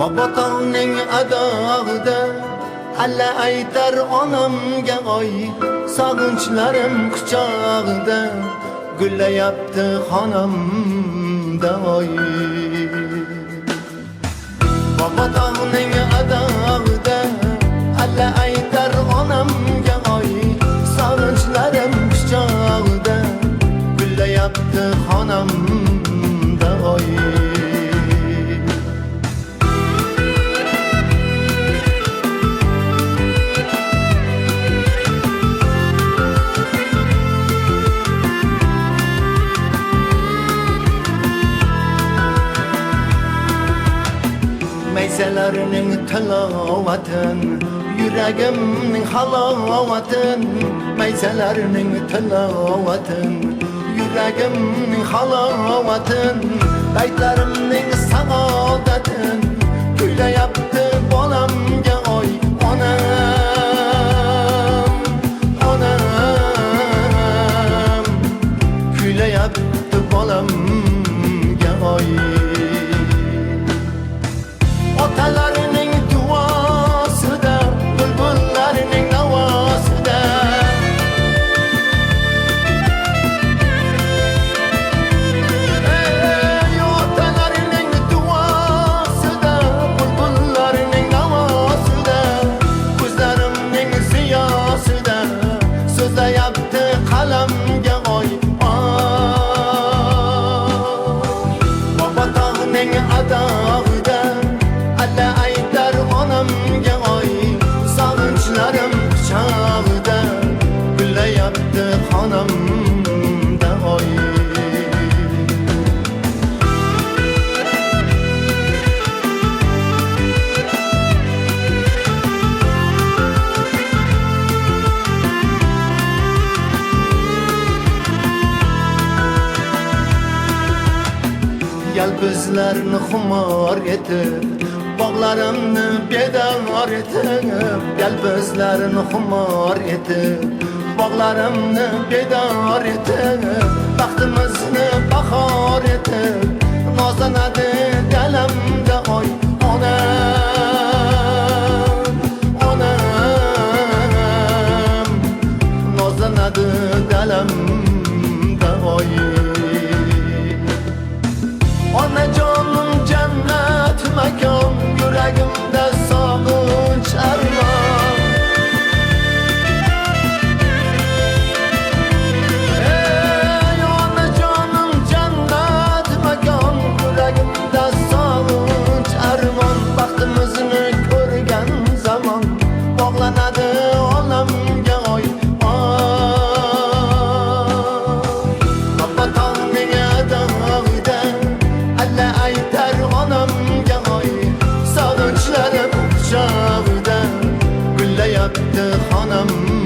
Baba tog'ning adog'ida alla aytar onamga oy sog'inchlarim quchog'ida gullayapti xonamda oy. Baba tog'ning adog'ida alla aytar onamga oy sog'inchlarim quchog'ida gullayapti xonamda Meyselerinin tilovatin Yüreğimnin halavatin Meyselerinin tilovatin Yüreğimnin halavatin Beytlerimnin Yalpızlarını xumar etib Bağlarımni bedar etib Yalpızlarını xumar etib Bağlarımni bedar etib Baxtimizni bahor etib Nozlanadi dalamda oy Onam Onam Nozlanadi dalamda oy ona canım cennet mekan gitti hanım.